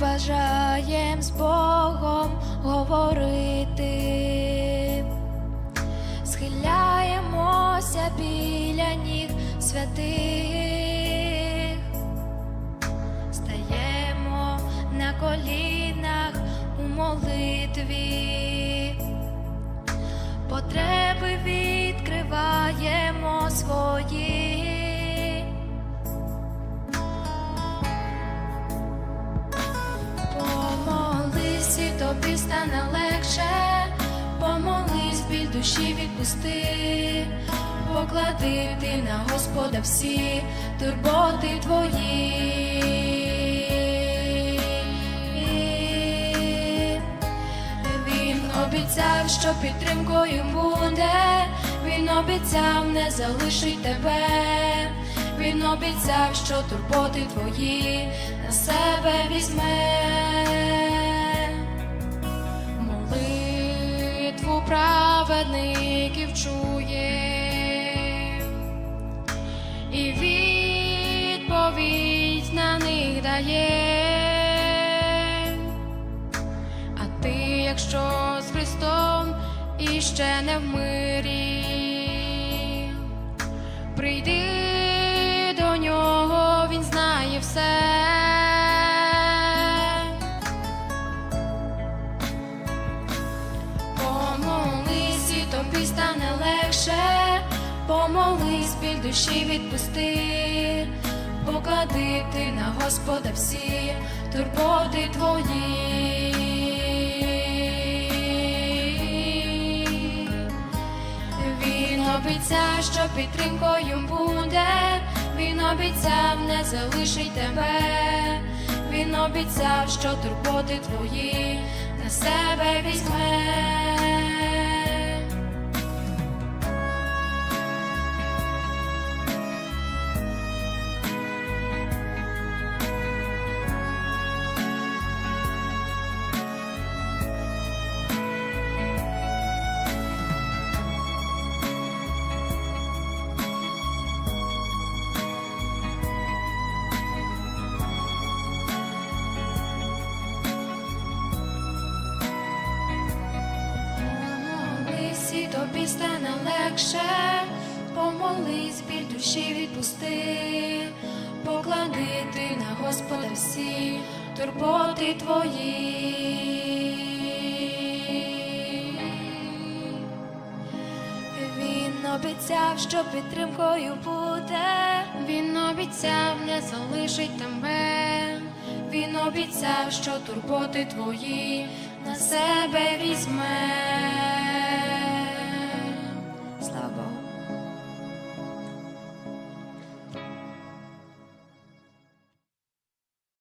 бажаєм з Богом говорити, схиляємося біля ніг святих, стаємо на колінах у молитві, потреби відкриваємо свої. Тобі стане легше, помолись, біль душі відпусти, поклади ти на Господа всі турботи твої. Він обіцяв, що підтримкою буде, він обіцяв, не залишить тебе. Він обіцяв, що турботи твої на себе візьме. Праведників чує і відповідь на них дає. А ти, якщо з Христом і ще не в мирі, прийди до нього, він знає все. Стане легше, помолись, біль душі відпусти, поклади ти на Господа всі турботи твої. Він обіцяв, що підтримкою буде, він обіцяв, не залишить тебе. Він обіцяв, що турботи твої на себе візьме. Тобі стане легше, помолись, біль душі відпусти, поклади ти на Господа всі турботи твої. Він обіцяв, що підтримкою буде. Він обіцяв, не залишить тебе. Він обіцяв, що турботи твої на себе візьме.